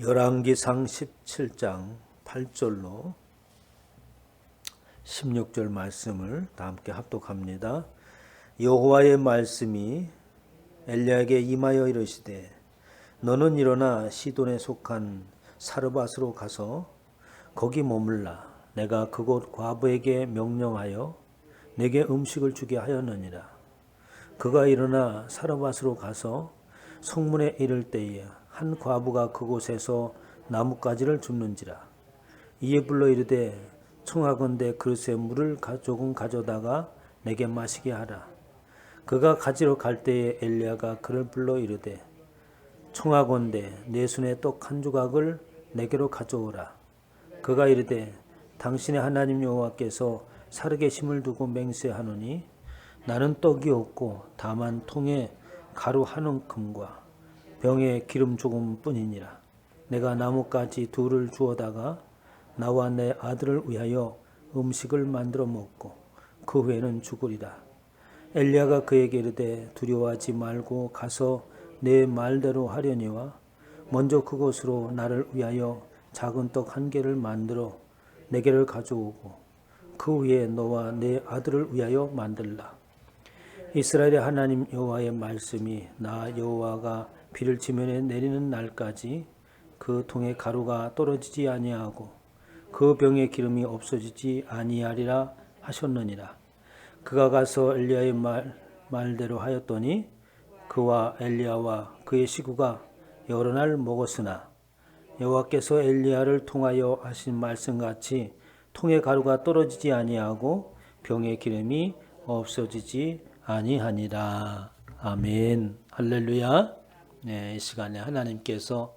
열왕기상 17장 8절로 16절 말씀을 다 함께 합독합니다. 여호와의 말씀이 엘리야에게 임하여 이르시되 너는 일어나 시돈에 속한 사르밧으로 가서 거기 머물라 내가 그곳 과부에게 명령하여 내게 음식을 주게 하였느니라 그가 일어나 사르밧으로 가서 성문에 이를 때에 한 과부가 그곳에서 나뭇가지를 줍는지라. 이에 불러 이르되 청하건대 그릇에 물을 가- 조금 가져다가 내게 마시게 하라. 그가 가지러 갈 때에 엘리야가 그를 불러 이르되 청하건대 내 손에 떡 한 조각을 내게로 가져오라. 그가 이르되 당신의 하나님 여호와께서 살아계심을 두고 맹세하노니 나는 떡이 없고 다만 통에 가루 한 움큼과 병에 기름 조금 뿐이니라. 내가 나뭇가지 둘을 주어다가 나와 내 아들을 위하여 음식을 만들어 먹고 그 후에는 죽으리라. 엘리야가 그에게 이르되 두려워하지 말고 가서 내 말대로 하려니와 먼저 그곳으로 나를 위하여 작은 떡 한 개를 만들어 내게를 가져오고 그 후에 너와 내 아들을 위하여 만들라. 이스라엘의 하나님 여호와의 말씀이 나 여호와가 비를 지면에 내리는 날까지 그 통에 가루가 떨어지지 아니하고 그 병에 기름이 없어지지 아니하리라 하셨느니라. 그가 가서 엘리야의 말 말대로 하였더니 그와 엘리야와 그의 시구가 여러 날 먹었으나 여호와께서 엘리야를 통하여 하신 말씀 같이 통에 가루가 떨어지지 아니하고 병의 기름이 없어지지 아니하니라. 아멘. 할렐루야. 네, 이 시간에 하나님께서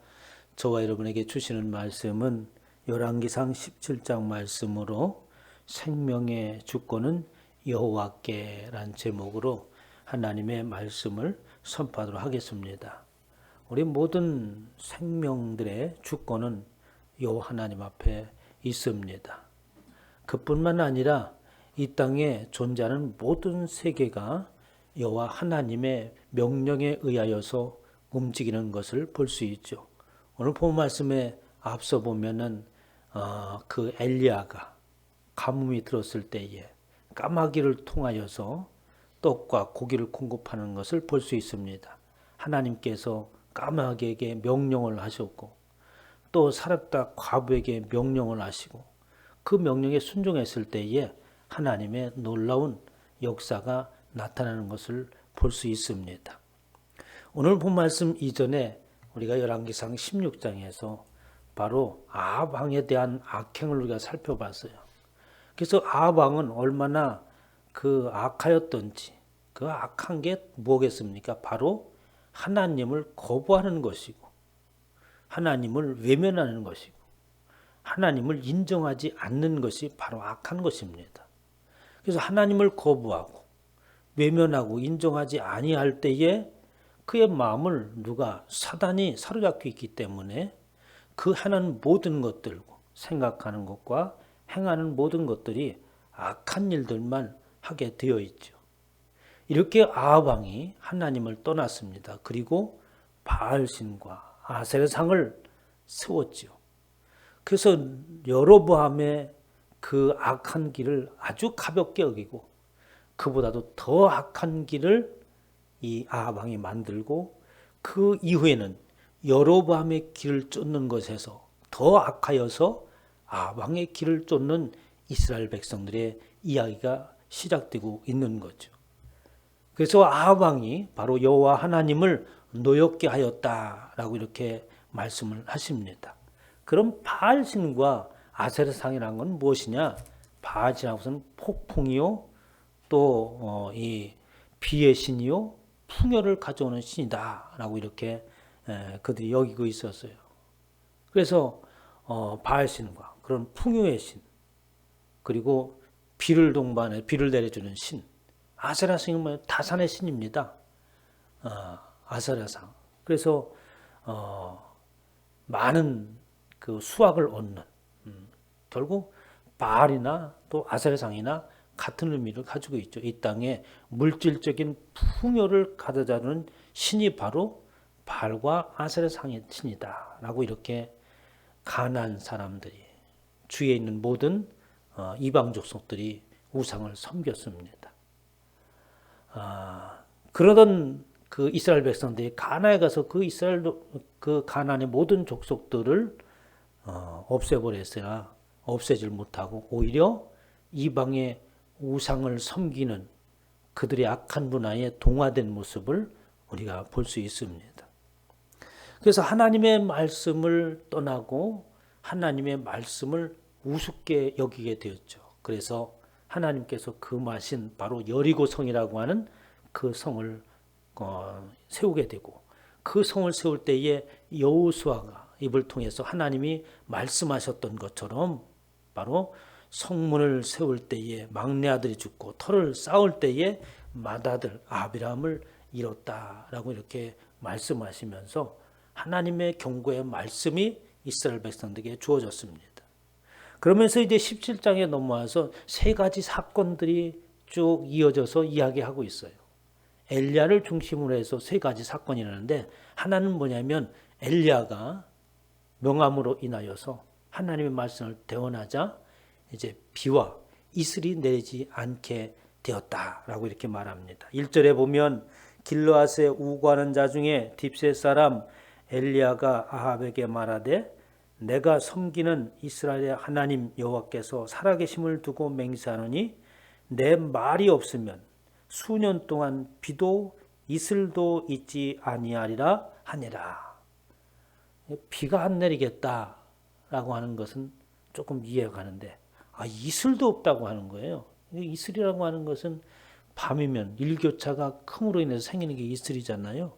저와 여러분에게 주시는 말씀은 열왕기상 17장 말씀으로 생명의 주권은 여호와께란 제목으로 하나님의 말씀을 선포하도록 하겠습니다. 우리 모든 생명들의 주권은 여호와 하나님 앞에 있습니다. 그뿐만 아니라 이 땅에 존재하는 모든 세계가 여호와 하나님의 명령에 의하여서 움직이는 것을 볼 수 있죠. 오늘 본 말씀에 앞서 보면은 어, 그 엘리야가 가뭄이 들었을 때에 까마귀를 통하여서 떡과 고기를 공급하는 것을 볼 수 있습니다. 하나님께서 까마귀에게 명령을 하셨고 또 사렙다 과부에게 명령을 하시고 그 명령에 순종했을 때에 하나님의 놀라운 역사가 나타나는 것을 볼 수 있습니다. 오늘 본 말씀 이전에 우리가 열왕기상 16장에서 바로 아합 왕에 대한 악행을 우리가 살펴봤어요. 그래서 아합 왕은 얼마나 그 악하였던지 그 악한 게 뭐겠습니까? 바로 하나님을 거부하는 것이고 하나님을 외면하는 것이고 하나님을 인정하지 않는 것이 바로 악한 것입니다. 그래서 하나님을 거부하고 외면하고 인정하지 아니할 때에 그의 마음을 누가 사단이 사로잡고 있기 때문에 그 하는 모든 것들고 생각하는 것과 행하는 모든 것들이 악한 일들만 하게 되어 있죠. 이렇게 아합왕이 하나님을 떠났습니다. 그리고 바알신과 아세르상을 세웠지요. 그래서 여로보암의 그 악한 길을 아주 가볍게 여기고 그보다도 더 악한 길을 이 아합 왕이 만들고 그 이후에는 여로보암의 길을 쫓는 것에서 더 악하여서 아합 왕의 길을 쫓는 이스라엘 백성들의 이야기가 시작되고 있는 거죠. 그래서 아합 왕이 바로 여호와 하나님을 노엽게 하였다라고 이렇게 말씀을 하십니다. 그럼 바알 신과 아세르 상이라는 건 무엇이냐? 바알이라는 것은 폭풍이요, 또이 비의 신이요, 풍요를 가져오는 신이다라고 이렇게 에, 그들이 여기고 있었어요. 그래서 어, 바알 신과 그런 풍요의 신, 그리고 비를 동반해 비를 내려주는 신, 아세라상은 뭐 다산의 신입니다. 어, 아세라상. 그래서 어, 많은 그 수확을 얻는 음, 결국 바알이나 또 아세라상이나 같은 의미를 가지고 있죠. 이 땅에 물질적인 풍요를 가져다주는 신이 바로 발과 아셀의 상의 신이다 라고 이렇게 가난 사람들이 주위에 있는 모든 어, 이방 족 속들이 우상을 섬겼습니다. 아, 그러던 그 이스라엘 백성들이 가나에 가서 그 이스라엘 그 가나안의 모든 족속들을 어, 없애버렸어야 없애질 못하고 오히려 이방의 우상을 섬기는 그들의 악한 문화에 동화된 모습을 우리가 볼 수 있습니다. 그래서 하나님의 말씀을 떠나고 하나님의 말씀을 우습게 여기게 되었죠. 그래서 하나님께서 금하신 바로 여리고 성이라고 하는 그 성을 어, 세우게 되고 그 성을 세울 때에 여호수아가 입을 통해서 하나님이 말씀하셨던 것처럼 바로 성문을 세울 때에 막내 아들이 죽고 터를 쌓을 때에 맏아들 아비람을 잃었다라고 이렇게 말씀하시면서 하나님의 경고의 말씀이 이스라엘 백성들에게 주어졌습니다. 그러면서 이제 17장에 넘어와서 세 가지 사건들이 쭉 이어져서 이야기하고 있어요. 엘리야를 중심으로 해서 세 가지 사건이 일어나는데 하나는 뭐냐면 엘리야가 명함으로 인하여서 하나님의 말씀을 대원하자 이제 비와 이슬이 내리지 않게 되었다라고 이렇게 말합니다. 1절에 보면 길르앗에 우고하는 자 중에 딥셋 사람 엘리야가 아합에게 말하되 내가 섬기는 이스라엘의 하나님 여호와께서 살아계심을 두고 맹세하노니 내 말이 없으면 수년 동안 비도 이슬도 있지 아니하리라 하니라. 비가 안 내리겠다라고 하는 것은 조금 이해가 가는데 아 이슬도 없다고 하는 거예요. 이슬이라고 하는 것은 밤이면 일교차가 큼으로 인해서 생기는 게 이슬이잖아요.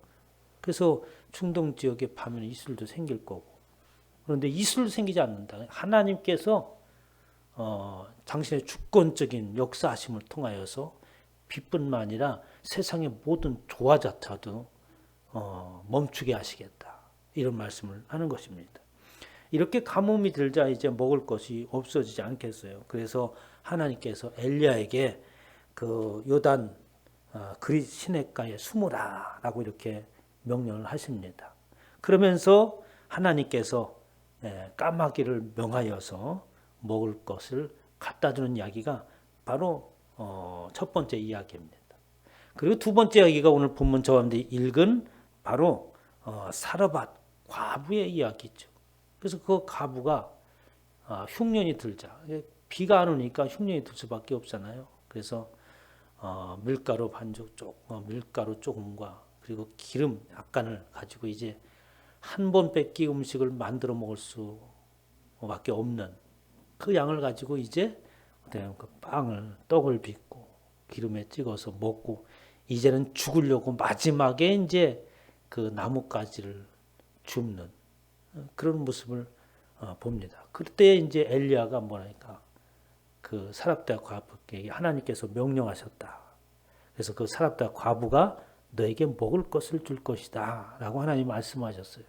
그래서 중동 지역에 밤에는 이슬도 생길 거고 그런데 이슬 생기지 않는다. 하나님께서 어, 당신의 주권적인 역사하심을 통하여서 빛뿐만 아니라 세상의 모든 조화자타도 어, 멈추게 하시겠다. 이런 말씀을 하는 것입니다. 이렇게 가뭄이 들자 이제 먹을 것이 없어지지 않겠어요. 그래서 하나님께서 엘리야에게 그 요단 어, 그리 시냇가에 숨으라라고 이렇게 명령을 하십니다. 그러면서 하나님께서 예, 까마귀를 명하여서 먹을 것을 갖다 주는 이야기가 바로 어, 첫 번째 이야기입니다. 그리고 두 번째 이야기가 오늘 본문 저한테 읽은 바로 어, 사르밧 과부의 이야기죠. 그래서 그 과부가 어, 흉년이 들자 비가 안 오니까 흉년이 들 수밖에 없잖아요. 그래서 밀가루 반죽 쪽, 밀가루 조금과 그리고 기름 약간을 가지고 이제 한 번 뺏기 음식을 만들어 먹을 수밖에 없는 그 양을 가지고 이제 그 빵을 떡을 빚고 기름에 찍어서 먹고 이제는 죽으려고 마지막에 이제 그 나뭇가지를 줍는 그런 모습을 어, 봅니다. 그때 이제 엘리야가 뭐라니까 그 사랍다 과부에게 하나님께서 명령하셨다. 그래서 그 사랍다 과부가 너에게 먹을 것을 줄 것이다. 라고 하나님 말씀하셨어요.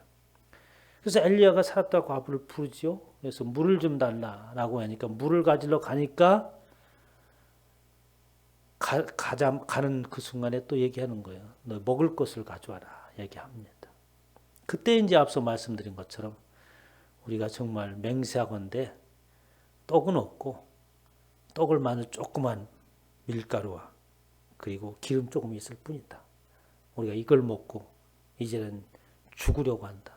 그래서 엘리야가 살았다 과부를 부르지요. 그래서 물을 좀 달라라고 하니까 물을 가지러 가니까 가, 가자, 가는 그 순간에 또 얘기하는 거예요. 너 먹을 것을 가져와라. 얘기합니다. 그때 이제 앞서 말씀드린 것처럼 우리가 정말 맹세하건대 떡은 없고 떡을 마늘 조그만 밀가루와 그리고 기름 조금 있을 뿐이다. 우리가 이걸 먹고 이제는 죽으려고 한다.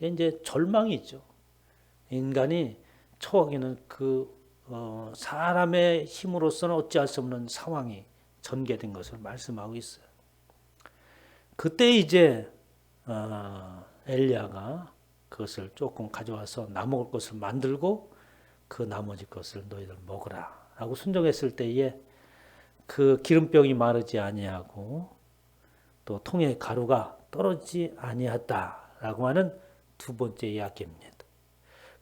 이제 절망이죠. 인간이 처하기는 그 어, 사람의 힘으로서는 어찌할 수 없는 상황이 전개된 것을 말씀하고 있어요. 그때 이제 어, 엘리야가 그것을 조금 가져와서 나먹을 것을 만들고 그 나머지 것을 너희들 먹으라라고 순종했을 때에 그 기름병이 마르지 아니하고 또 통의 가루가 떨어지지 아니하다라고 하는 두 번째 이야기입니다.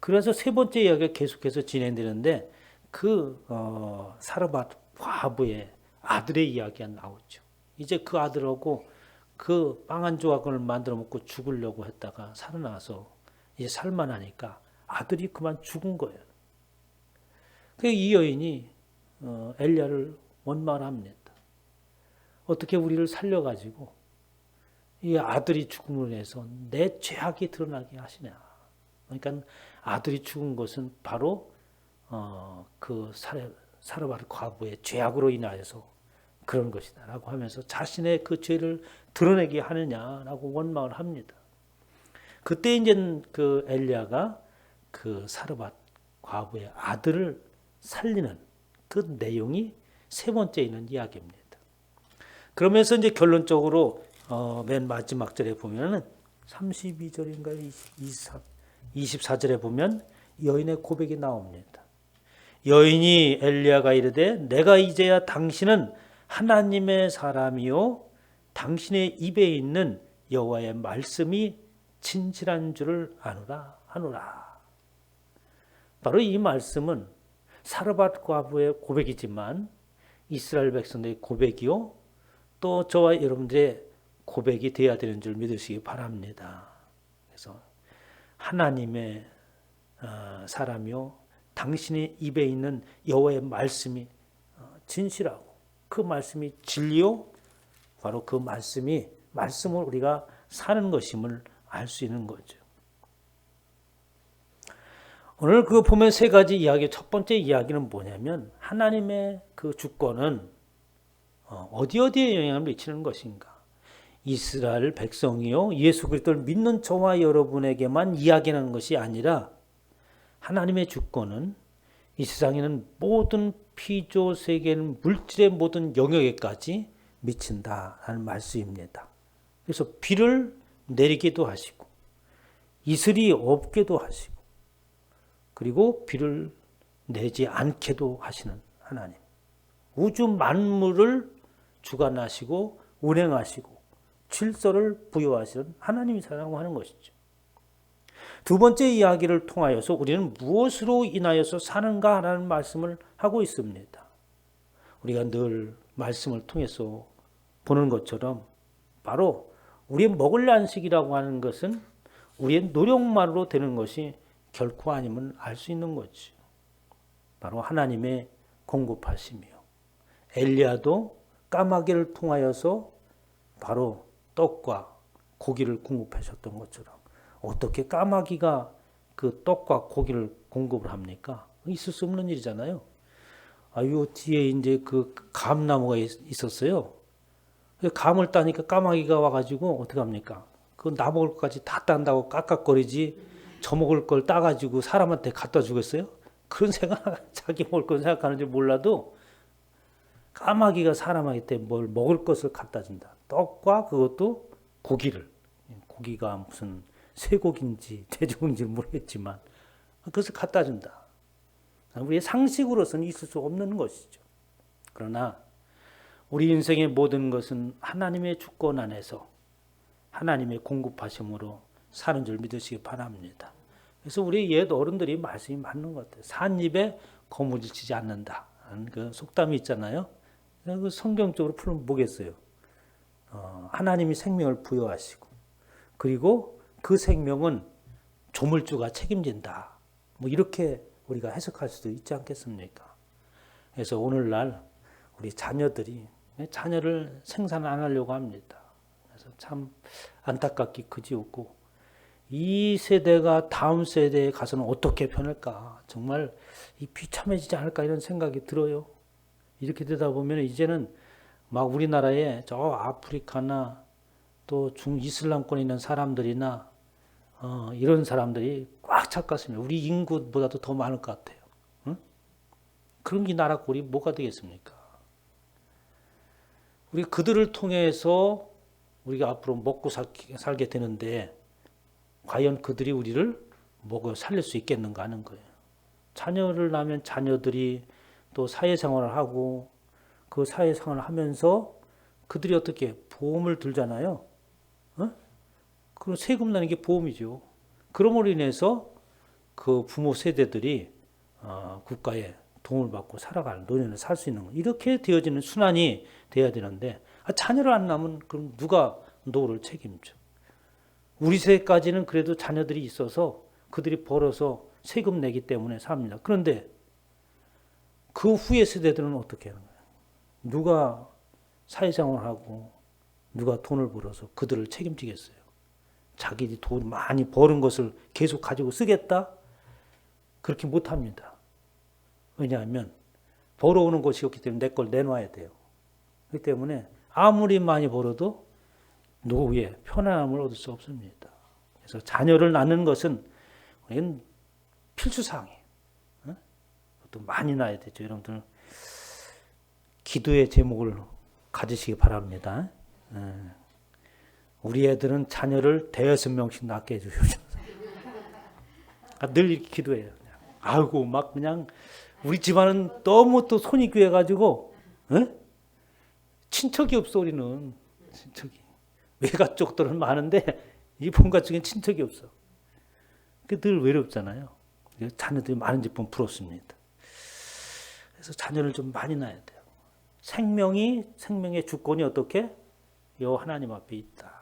그래서 세 번째 이야기가 계속해서 진행되는데 그 어, 사르밧 과부의 아들의 이야기가 나오죠. 이제 그 아들하고 그 빵 한 조각을 만들어 먹고 죽으려고 했다가 살아나서 이제 살만하니까 아들이 그만 죽은 거예요. 그 이 여인이 어, 엘리야를 원망합니다. 어떻게 우리를 살려가지고 이 아들이 죽음으로 인해서 내 죄악이 드러나게 하시냐. 그러니까 아들이 죽은 것은 바로 어, 그 사르, 사르바르 과부의 죄악으로 인하여서 그런 것이다라고 하면서 자신의 그 죄를 드러내게 하느냐라고 원망을 합니다. 그때 이제 그 엘리야가 그 사르밧 과부의 아들을 살리는 그 내용이 세 번째 있는 이야기입니다. 그러면서 이제 결론적으로 어, 맨 마지막 절에 보면은 32절인가요? 24, 24절에 보면 여인의 고백이 나옵니다. 여인이 엘리야가 이르되 내가 이제야 당신은 하나님의 사람이요 당신의 입에 있는 여호와의 말씀이 진실한 줄을 아노라 하노라. 바로 이 말씀은 사르밧 과부의 고백이지만 이스라엘 백성들의 고백이요 또 저와 여러분들의 고백이 되어야 되는 줄 믿으시기 바랍니다. 그래서 하나님의 어, 사람이요 당신의 입에 있는 여호와의 말씀이 어, 진실하고 그 말씀이 진리요 바로 그 말씀이 말씀을 우리가 사는 것임을 알 수 있는 거죠. 오늘 그 보면 세 가지 이야기 첫 번째 이야기는 뭐냐면 하나님의 그 주권은 어, 어디 어디에 영향을 미치는 것인가? 이스라엘 백성이요 예수 그리스도를 믿는 저와 여러분에게만 이야기하는 것이 아니라 하나님의 주권은 이 세상에는 모든 피조 세계는 물질의 모든 영역에까지 미친다라는 말씀입니다. 그래서 비를 내리기도 하시고 이슬이 없게도 하시고 그리고 비를 내지 않게도 하시는 하나님. 우주 만물을 주관하시고 운행하시고 질서를 부여하시는 하나님이라고 하는 것이죠. 두 번째 이야기를 통하여서 우리는 무엇으로 인하여서 사는가 라는 말씀을 하고 있습니다. 우리가 늘 말씀을 통해서 보는 것처럼 바로 우리의 먹을 안식이라고 하는 것은 우리의 노력만으로 되는 것이 결코 아님을 알 수 있는 거지. 바로 하나님의 공급하심이요. 엘리야도 까마귀를 통하여서 바로 떡과 고기를 공급하셨던 것처럼 어떻게 까마귀가 그 떡과 고기를 공급을 합니까? 있을 수 없는 일이잖아요. 아, 요 뒤에 이제 그 감나무가 있었어요. 감을 따니까 까마귀가 와가지고 어떻게 합니까? 그 나먹을 것까지 다 딴다고 깍깍거리지 저먹을 걸 따가지고 사람한테 갖다 주겠어요? 그런 생각, 자기 먹을 걸 생각하는지 몰라도 까마귀가 사람한테 뭘 먹을 것을 갖다 준다. 떡과 그것도 고기를. 고기가 무슨 쇠고기인지 돼지고기인지 모르겠지만 그것을 갖다 준다. 우리의 상식으로서는 있을 수 없는 것이죠. 그러나 우리 인생의 모든 것은 하나님의 주권 안에서 하나님의 공급하심으로 사는 줄 믿으시기 바랍니다. 그래서 우리 옛 어른들이 말씀이 맞는 것 같아요. 산 입에 거무지지 않는다. 그 속담이 있잖아요. 그 성경적으로 풀면 뭐겠어요? 어, 하나님이 생명을 부여하시고 그리고 그 생명은 조물주가 책임진다. 뭐 이렇게 우리가 해석할 수도 있지 않겠습니까? 그래서 오늘날 우리 자녀들이 자녀를 생산 안 하려고 합니다. 그래서 참 안타깝기 그지없고 이 세대가 다음 세대에 가서는 어떻게 변할까 정말 이 비참해지지 않을까 이런 생각이 들어요. 이렇게 되다 보면 이제는 막 우리나라에 저 아프리카나 또 중이슬람권에 있는 사람들이나 어, 이런 사람들이 꽉 찼겠습니다. 우리 인구보다도 더 많을 것 같아요. 응? 그런 게 나라 꼴이 뭐가 되겠습니까? 우리 그들을 통해서 우리가 앞으로 먹고 살 게 되는데 과연 그들이 우리를 먹어 살릴 수 있겠는가 하는 거예요. 자녀를 낳으면 자녀들이 또 사회생활을 하고 그 사회생활을 하면서 그들이 어떻게 보험을 들잖아요. 어? 그럼 세금 나는 게 보험이죠. 그럼으로 인해서 그 부모 세대들이 어, 국가에 도움을 받고 살아가는 노년을 살 수 있는 거 이렇게 되어지는 순환이 돼야 되는데 아, 자녀를 안 낳으면 그럼 누가 노를 책임져? 우리 세대까지는 그래도 자녀들이 있어서 그들이 벌어서 세금 내기 때문에 삽니다. 그런데 그 후의 세대들은 어떻게 하는 거예요? 누가 사회생활하고 누가 돈을 벌어서 그들을 책임지겠어요? 자기들이 돈 많이 버는 것을 계속 가지고 쓰겠다? 그렇게 못 합니다. 왜냐하면 벌어오는 것이었기 때문에 내 걸 내놔야 돼요. 그렇기 때문에 아무리 많이 벌어도 노후에 편안함을 얻을 수 없습니다. 그래서 자녀를 낳는 것은 필수사항이에요. 어? 또 많이 낳아야 되죠. 여러분들 기도의 제목을 가지시기 바랍니다. 예. 우리 애들은 자녀를 대여섯 명씩 낳게 해주십시오. 아, 늘 이렇게 기도해요. 아이고 막 그냥 우리 집안은 너무 또 손이 귀해가지고 어? 친척이 없어 우리는 친척이 외가 쪽들은 많은데 이 본가 쪽엔 친척이 없어. 그늘 외롭잖아요. 자녀들이 많은지 보면 부럽습니다. 그래서 자녀를 좀 많이 낳아야 돼요. 생명이 생명의 주권이 어떻게 여 하나님 앞에 있다.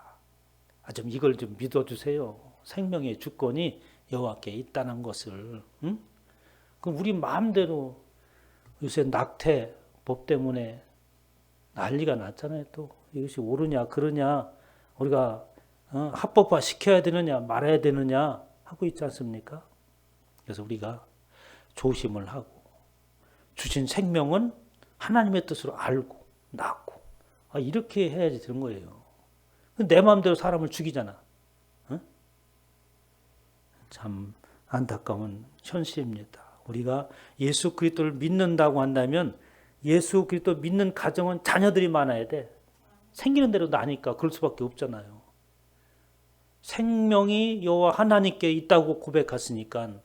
아, 좀 이걸 좀 믿어주세요. 생명의 주권이 여호와께 있다는 것을. 응? 그럼 우리 마음대로 요새 낙태 법 때문에 난리가 났잖아요. 또 이것이 옳으냐 그러냐 우리가 어, 합법화 시켜야 되느냐 말아야 되느냐 하고 있지 않습니까? 그래서 우리가 조심을 하고 주신 생명은 하나님의 뜻으로 알고 낳고 아, 이렇게 해야지 되는 거예요. 내 마음대로 사람을 죽이잖아. 어? 참 안타까운 현실입니다. 우리가 예수 그리스도를 믿는다고 한다면 예수 그리스도 믿는 가정은 자녀들이 많아야 돼. 생기는 대로 나니까 그럴 수밖에 없잖아요. 생명이 여호와 하나님께 있다고 고백했으니까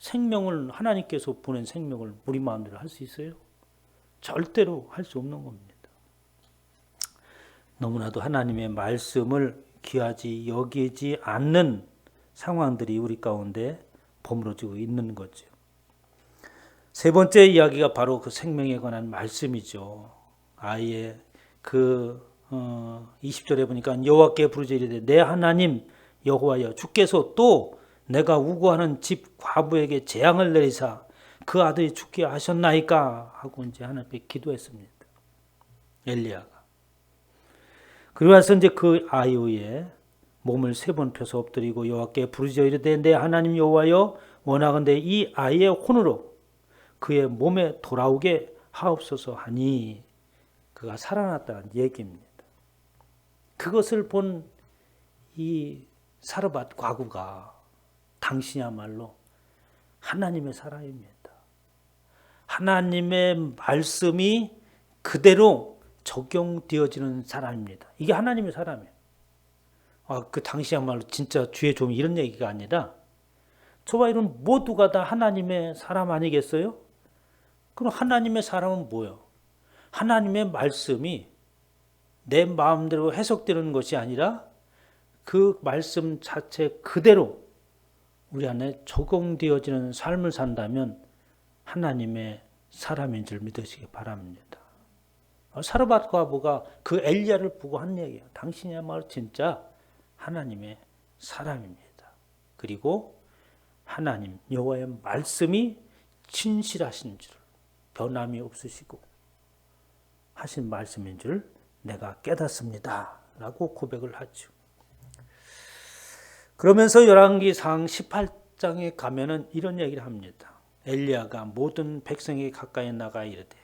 생명을 하나님께서 보낸 생명을 우리 마음대로 할 수 있어요? 절대로 할 수 없는 겁니다. 너무나도 하나님의 말씀을 귀하지 여기지 않는 상황들이 우리 가운데 버무러지고 있는 거죠. 세 번째 이야기가 바로 그 생명에 관한 말씀이죠. 아예 그 어, 20절에 보니까 여호와께 부르짖으되 내 하나님 여호와여 주께서 또 내가 우고하는 집 과부에게 재앙을 내리사 그 아들이 죽게 하셨나이까 하고 이제 하나님께 기도했습니다. 엘리야가. 나서 이제 그 아이오에 몸을 세 번 펴서 엎드리고 여호와께 부르짖어 이르되 내 하나님 여호와여 원하건대 이 아이의 혼으로 그의 몸에 돌아오게 하옵소서 하니 그가 살아났다는 얘기입니다. 그것을 본 이 사르밧 과구가 당신이야말로 하나님의 사람입니다. 하나님의 말씀이 그대로 적용되어지는 사람입니다. 이게 하나님의 사람이에요. 아, 그 당시야말로 진짜 주의 종 이런 얘기가 아니라 저와 이런 모두가 다 하나님의 사람 아니겠어요? 그럼 하나님의 사람은 뭐예요? 하나님의 말씀이 내 마음대로 해석되는 것이 아니라 그 말씀 자체 그대로 우리 안에 적용되어지는 삶을 산다면 하나님의 사람인 줄 믿으시기 바랍니다. 사르밧 과부가 그 엘리야를 보고 한 얘기예요. 당신이야말로 진짜 하나님의 사람입니다. 그리고 하나님 여호와의 말씀이 진실하신 줄 변함이 없으시고 하신 말씀인 줄 내가 깨닫습니다. 라고 고백을 하죠. 그러면서 열왕기상 18장에 가면은 이런 얘기를 합니다. 엘리야가 모든 백성에게 가까이 나가 이르되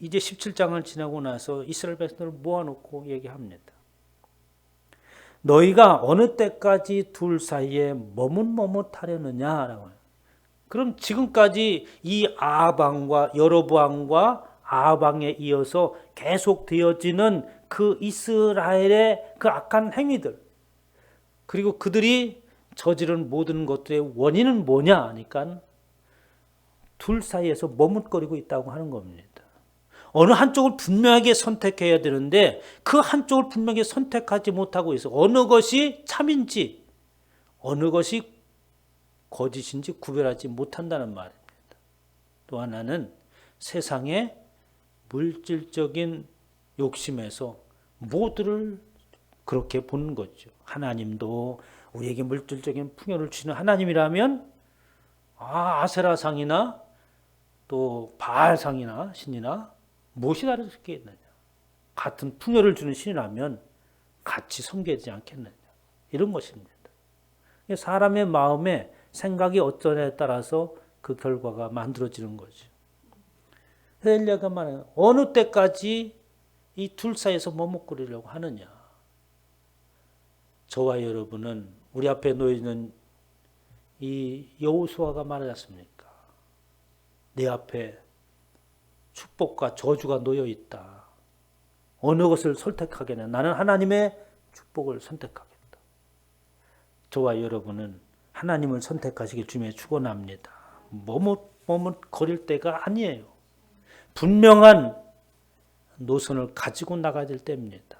이제 17장을 지나고 나서 이스라엘 백성을 모아놓고 얘기합니다. 너희가 어느 때까지 둘 사이에 머뭇머뭇하려느냐라고 그럼 지금까지 이 아방과 여로보암과 아방에 이어서 계속 되어지는 그 이스라엘의 그 악한 행위들 그리고 그들이 저지른 모든 것들의 원인은 뭐냐 하니까 둘 사이에서 머뭇거리고 있다고 하는 겁니다. 어느 한쪽을 분명하게 선택해야 되는데 그 한쪽을 분명히 선택하지 못하고 있어. 어느 것이 참인지 어느 것이 거짓인지 구별하지 못한다는 말입니다. 또 하나는 세상의 물질적인 욕심에서 모두를 그렇게 보는 거죠. 하나님도 우리에게 물질적인 풍요를 주시는 하나님이라면 아, 아세라상이나 또 바알상이나 신이나 무엇이 있겠느냐. 같은 풍요를 주는 신이라면 같이 섬겨야 되지 않겠느냐. 이런 것입니다. 사람의 마음에 생각이 어쩌냐에 따라서 그 결과가 만들어지는 거죠. 엘리야가 말하는 어느 때까지 이 둘 사이에서 머뭇거리려고 하느냐. 저와 여러분은 우리 앞에 놓여 있는 이 여호수아가 말하지 않습니까? 내 앞에 축복과 저주가 놓여 있다. 어느 것을 선택하겠냐? 나는 하나님의 축복을 선택하겠다. 저와 여러분은 하나님을 선택하시길 주님에 축원합니다. 머뭇 머뭇 거릴 때가 아니에요. 분명한 노선을 가지고 나가야 될 때입니다.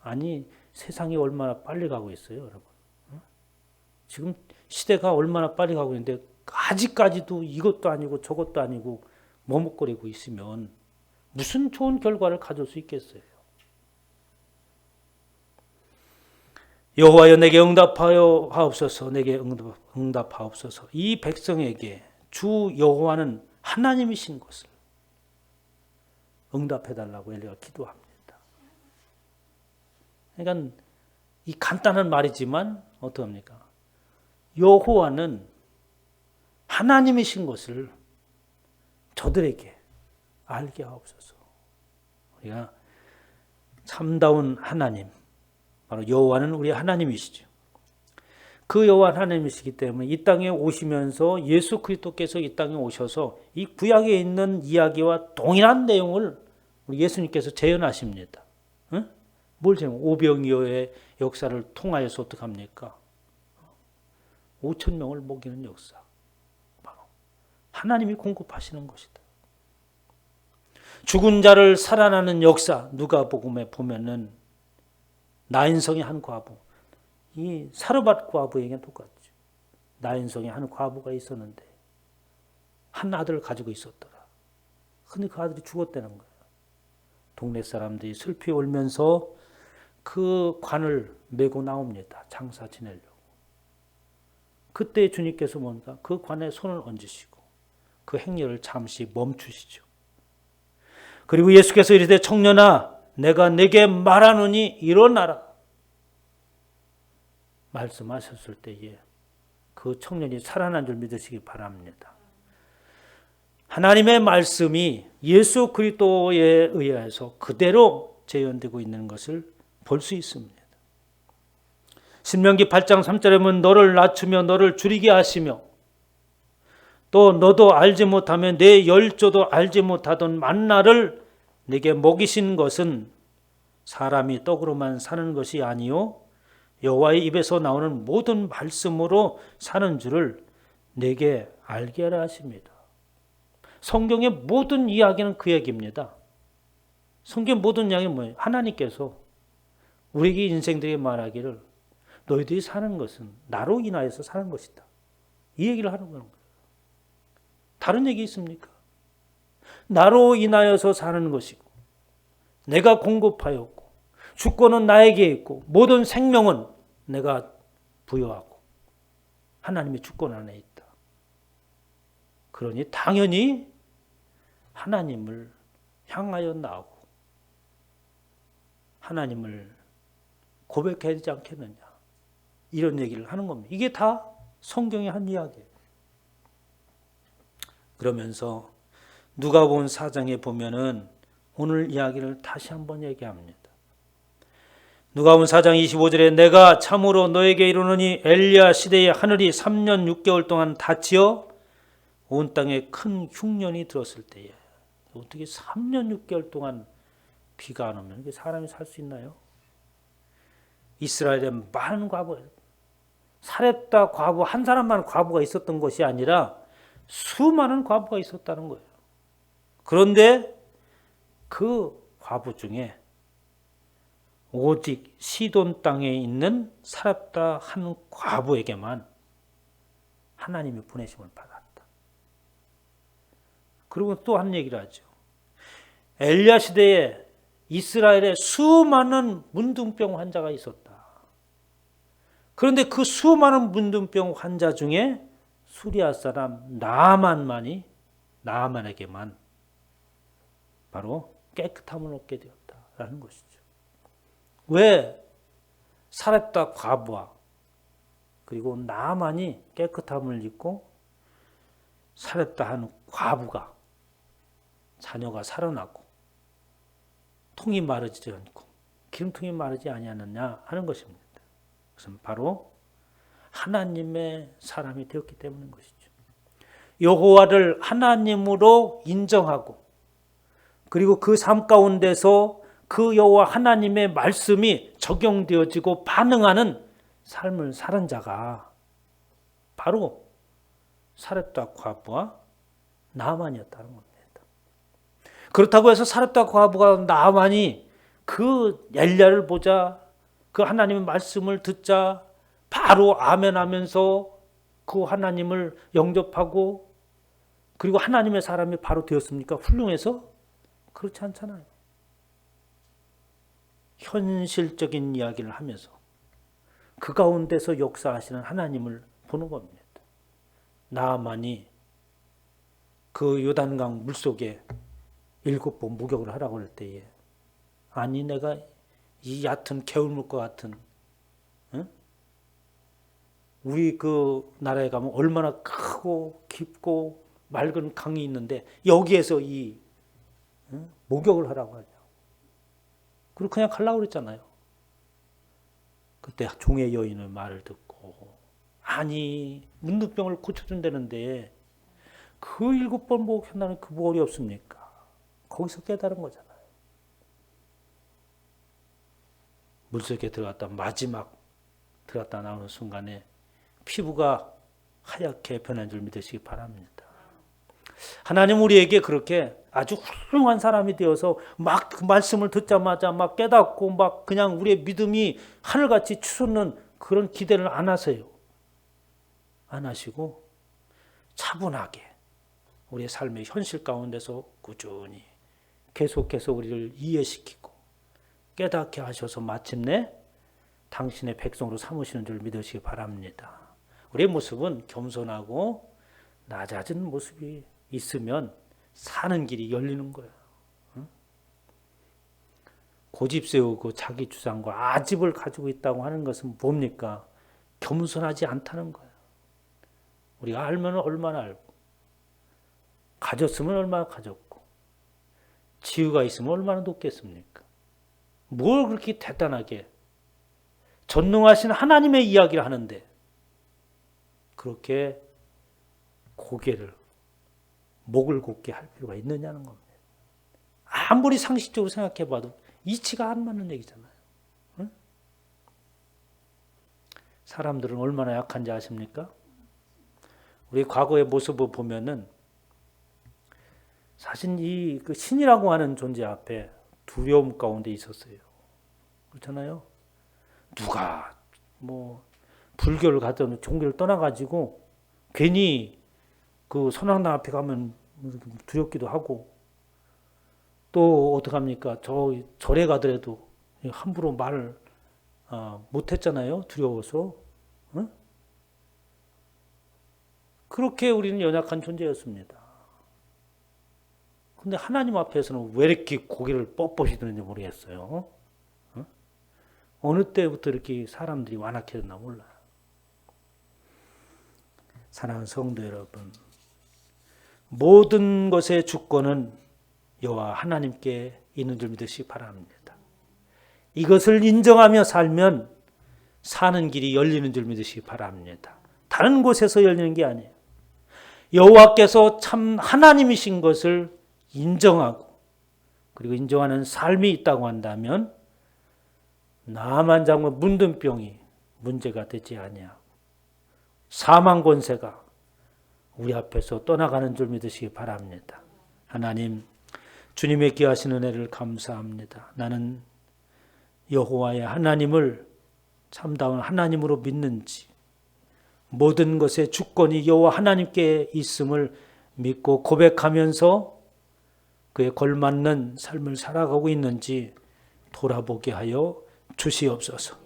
아니 세상이 얼마나 빨리 가고 있어요, 여러분. 지금 시대가 얼마나 빨리 가고 있는데 아직까지도 이것도 아니고 저것도 아니고 머뭇거리고 있으면 무슨 좋은 결과를 가질 수 있겠어요? 여호와여 내게 응답하여 하옵소서 내게 응답, 응답하옵소서 이 백성에게 주 여호와는 하나님이신 것을 응답해 달라고 엘리가 기도합니다. 그러니까 이 간단한 말이지만 어떻습니까? 여호와는 하나님이신 것을 저들에게 알게 하옵소서. 우리가 참다운 하나님, 바로 여호와는 우리 하나님이시죠. 그 여호와 하나님이시기 때문에 이 땅에 오시면서 예수 그리스도께서 이 땅에 오셔서 이 구약에 있는 이야기와 동일한 내용을 우리 예수님께서 재현하십니다. 응? 뭘 재현? 오병이어의 역사를 통하여서 어떻게 합니까? 5천 명을 먹이는 역사. 하나님이 공급하시는 것이다. 죽은 자를 살아나는 역사 누가복음에 보면은 나인성의 한 과부 이 사르밧 과부에게 똑같죠. 나인성의 한 과부가 있었는데 한 아들을 가지고 있었더라. 근데 그 아들이 죽었다는 거예요. 동네 사람들이 슬피 울면서 그 관을 메고 나옵니다. 장사 지내려고. 그때 주님께서 뭔가 그 관에 손을 얹으시고 그 행렬을 잠시 멈추시죠. 그리고 예수께서 이르되 청년아 내가 내게 말하노니 일어나라. 말씀하셨을 때에 그 청년이 살아난 줄 믿으시기 바랍니다. 하나님의 말씀이 예수 그리스도에 의해서 그대로 재현되고 있는 것을 볼 수 있습니다. 신명기 8장 3절에 보면 너를 낮추며 너를 줄이게 하시며 또 너도 알지 못하면 내 열조도 알지 못하던 만나를 내게 먹이신 것은 사람이 떡으로만 사는 것이 아니요 여호와의 입에서 나오는 모든 말씀으로 사는 줄을 내게 알게 하라 하십니다. 성경의 모든 이야기는 그 얘기입니다. 성경 모든 이야기는 뭐예요? 하나님께서 우리에게 인생들이 말하기를 너희들이 사는 것은 나로 인하여서 사는 것이다. 이 얘기를 하는 거예요. 다른 얘기 있습니까? 나로 인하여서 사는 것이고 내가 공급하였고 주권은 나에게 있고 모든 생명은 내가 부여하고 하나님의 주권 안에 있다. 그러니 당연히 하나님을 향하여 나오고 하나님을 고백해야 되지 않겠느냐. 이런 얘기를 하는 겁니다. 이게 다 성경의 한 이야기예요. 그러면서 누가 본 사장에 보면은 오늘 이야기를 다시 한번 얘기합니다. 누가 본 4장 25절에 내가 참으로 너에게 이르노니 엘리야 시대에 하늘이 3년 6개월 동안 닫히어 온 땅에 큰 흉년이 들었을 때에 어떻게 3년 6개월 동안 비가 안 오면 사람이 살 수 있나요? 이스라엘에 많은 과부, 사렙다 과부 한 사람만 과부가 있었던 것이 아니라 수많은 과부가 있었다는 거예요. 그런데 그 과부 중에 오직 시돈 땅에 있는 사렙다 한 과부에게만 하나님이 보내심을 받았다. 그리고 또 한 얘기를 하죠. 엘리야 시대에 이스라엘에 수많은 문둥병 환자가 있었다. 그런데 그 수많은 문둥병 환자 중에 수리아 사람 나만만이 나만에게만 바로 깨끗함을 얻게 되었다. 있다라는 것이죠. 왜 사렙다 과부와 그리고 나만이 깨끗함을 입고 사렙다 한 과부가 자녀가 살아나고 통이 마르지 않고 기름통이 마르지 아니하느냐 하는 것입니다. 그것은 바로 하나님의 사람이 되었기 때문인 것이죠. 여호와를 하나님으로 인정하고 그리고 그 삶 가운데서 그 여호와 하나님의 말씀이 적용되어지고 반응하는 삶을 사는 자가 바로 사렙다 과부와 나만이었다는 겁니다. 그렇다고 해서 사렙다 과부가 나만이 그 엘리야를 보자 그 하나님의 말씀을 듣자 바로 아멘하면서 그 하나님을 영접하고 그리고 하나님의 사람이 바로 되었습니까? 훌륭해서 그렇지 않잖아요. 현실적인 이야기를 하면서 그 가운데서 역사하시는 하나님을 보는 겁니다. 나만이 그 요단강 물속에 일곱 번 목욕을 하라고 할 때에 아니 내가 이 얕은 개울물 과 같은 응? 우리 그 나라에 가면 얼마나 크고 깊고 맑은 강이 있는데 여기에서 이 응? 목욕을 하라고 하냐. 그리고 그냥 가려고 그랬잖아요. 그때 종의 여인의 말을 듣고 아니 문둥병을 고쳐준다는데 그 일곱 번 목욕한다는 그 뭘이 없습니까? 거기서 깨달은 거잖아요. 물속에 들어갔다 마지막 들어갔다 나오는 순간에 피부가 하얗게 변한 줄 믿으시기 바랍니다. 하나님 우리에게 그렇게 아주 훌륭한 사람이 되어서 막 그 말씀을 듣자마자 막 깨닫고 막 그냥 우리의 믿음이 하늘같이 추솟는 그런 기대를 안 하세요. 안 하시고 차분하게 우리의 삶의 현실 가운데서 꾸준히 계속해서 우리를 이해시키고 깨닫게 하셔서 마침내 당신의 백성으로 삼으시는 줄 믿으시기 바랍니다. 우리의 모습은 겸손하고 낮아진 모습이 있으면 사는 길이 열리는 거예요. 고집 세우고 자기 주장과 아집을 가지고 있다고 하는 것은 뭡니까? 겸손하지 않다는 거예요. 우리가 알면 얼마나 알고, 가졌으면 얼마나 가졌고, 지유가 있으면 얼마나 높겠습니까? 뭘 그렇게 대단하게 전능하신 하나님의 이야기를 하는데 그렇게 고개를 목을 곧게 할 필요가 있느냐는 겁니다. 아무리 상식적으로 생각해 봐도 이치가 안 맞는 얘기잖아요. 응? 사람들은 얼마나 약한지 아십니까? 우리 과거의 모습을 보면은 사실 이 그 신이라고 하는 존재 앞에 두려움 가운데 있었어요. 그렇잖아요. 누가 뭐 불교를 가든 종교를 떠나가지고 괜히 그 선왕당 앞에 가면 두렵기도 하고 또 어떡합니까? 저 절에 가더라도 함부로 말을 어, 못했잖아요. 두려워서. 응? 그렇게 우리는 연약한 존재였습니다. 근데 하나님 앞에서는 왜 이렇게 고개를 뻣뻣이 드는지 모르겠어요. 응? 어느 때부터 이렇게 사람들이 완악해졌나 몰라요. 사랑하는 성도 여러분, 모든 것의 주권은 여호와 하나님께 있는 줄 믿으시기 바랍니다. 이것을 인정하며 살면 사는 길이 열리는 줄 믿으시기 바랍니다. 다른 곳에서 열리는 게 아니에요. 여호와께서 참 하나님이신 것을 인정하고 그리고 인정하는 삶이 있다고 한다면 나만 장면 문둥병이 문제가 되지 아니하고 사망 권세가 우리 앞에서 떠나가는 줄 믿으시기 바랍니다. 하나님 주님의 귀하신 은혜를 감사합니다. 나는 여호와의 하나님을 참다운 하나님으로 믿는지 모든 것의 주권이 여호와 하나님께 있음을 믿고 고백하면서 그에 걸맞는 삶을 살아가고 있는지 돌아보게 하여 주시옵소서.